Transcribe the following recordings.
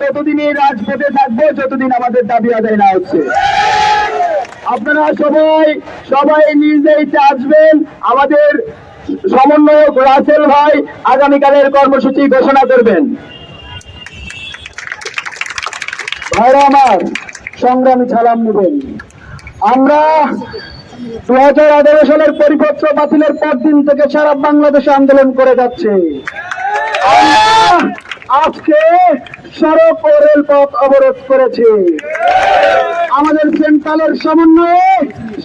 ততদিনই রাজপথে থাকব, যতদিন আমাদের দাবি আদায় না হচ্ছে। আপনারা সবাই সবাই নিজ আসবেন আমাদের সমন্বয়ক রাসেল ভাই আগামীকালের কর্মসূচি ঘোষণা করবেন। ভাইরা আমার সংগ্রামী ছালাম নেবেন। আমরা দু হাজার আঠারো সালের পরিপত্র বাতিলের পর দিন থেকে সারা বাংলাদেশে আন্দোলন করে যাচ্ছে। আজকে সড়ক ও রেলপথ অবরোধ করেছি। আমাদের সেন্ট্রালের সমন্বয়ে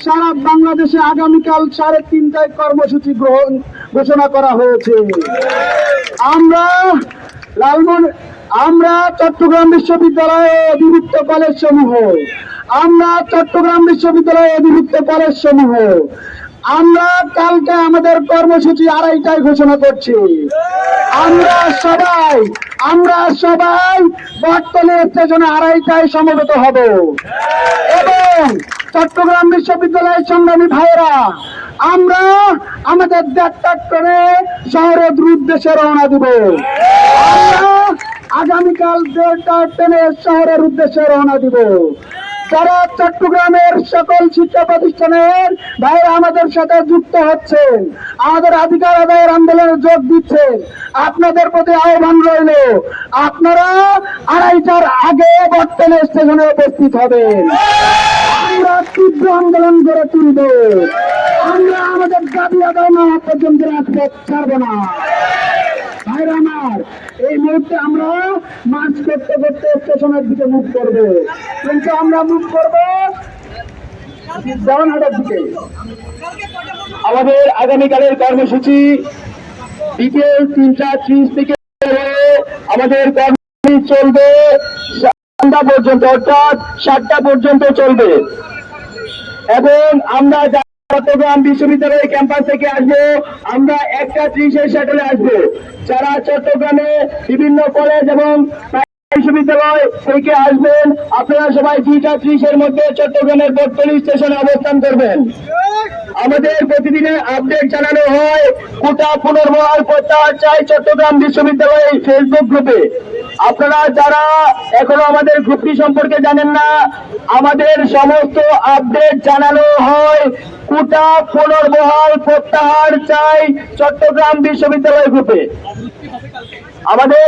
সারা বাংলাদেশে আগামীকাল সাড়ে তিনটায় কর্মসূচি গ্রহণ, ঘোষণা করা হয়েছে। আমরা লালমন আমরা চট্টগ্রাম বিশ্ববিদ্যালয়ে অধিভুক্ত কলেজ সমূহ। আমরা চট্টগ্রাম বিশ্ববিদ্যালয়ে অধিভুক্ত কলেজ সমূহ। আমরা কালকে আমাদের কর্মসূচি আড়াইটায় ঘোষণা করছি। আমরা সবাই আমরা সবাই বর্তমানে স্টেশনে আড়াইটায় সমবেত হব। এবং চট্টগ্রাম বিশ্ববিদ্যালয়ের সংগ্রামী ভাইয়েরা, আমরা আমাদের দেড়টা ট্রেনে শহরের উদ্দেশ্যে রওনা দিব। আমরা আগামীকাল দেড়টা ট্রেনে শহরের উদ্দেশ্যে রওনা দিব। যারা চট্টগ্রামের সকল শিক্ষা প্রতিষ্ঠানের ভাইরা আমাদের সাথে যুক্ত হচ্ছেন, আমাদের অধিকার আদায়ের আন্দোলনে যোগ দিচ্ছেন, আপনাদের প্রতি আহ্বান রইল, আপনারা আড়াইটার আগে বর্তমানে স্টেশনে উপস্থিত হবেন। আমরা তীব্র আন্দোলন করে তুলব। আমরা আমাদের দাবি আদায় না পর্যন্ত রাজপথ ছাড়বো না। ভাইরা আমার, এই মুহূর্তে আমরা করতে করতে স্টেশনের দিকে কিন্তু আমরা আমাদের আগামীকালের কর্মসূচি বিকেল তিনটা ত্রিশ থেকে আমাদের কর্মসূচি চলবে সন্ধ্যা পর্যন্ত, অর্থাৎ সাতটা পর্যন্ত চলবে। এবং আমরা চট্টগ্রাম বিশ্ববিদ্যালয় ক্যাম্পাস থেকে আসব। আমরা একটা ত্রিশের শাটলে আসব। যারা চট্টগ্রামে বিভিন্ন কলেজ এবং বিশ্ববিদ্যালয় থেকে আসবেন, আপনারা সবাই দুইটা ত্রিশের মধ্যে চট্টগ্রামের বটতলি স্টেশনে অবস্থান করবেন। আমাদের প্রতিদিনের আপডেট জানানো হয় কোটা পুনর্বহাল প্রত্যাহার চাই চট্টগ্রাম বিশ্ববিদ্যালয় ফেসবুক গ্রুপে আপনারা যারা এখনও আমাদের গ্রুপটি সম্পর্কে জানেন না, আমাদের সমস্ত আপডেট জানানো হয়। কোটা পুনর্বহাল প্রত্যাহার চাই চট্টগ্রাম বিশ্ববিদ্যালয় গ্রুপে। আমাদের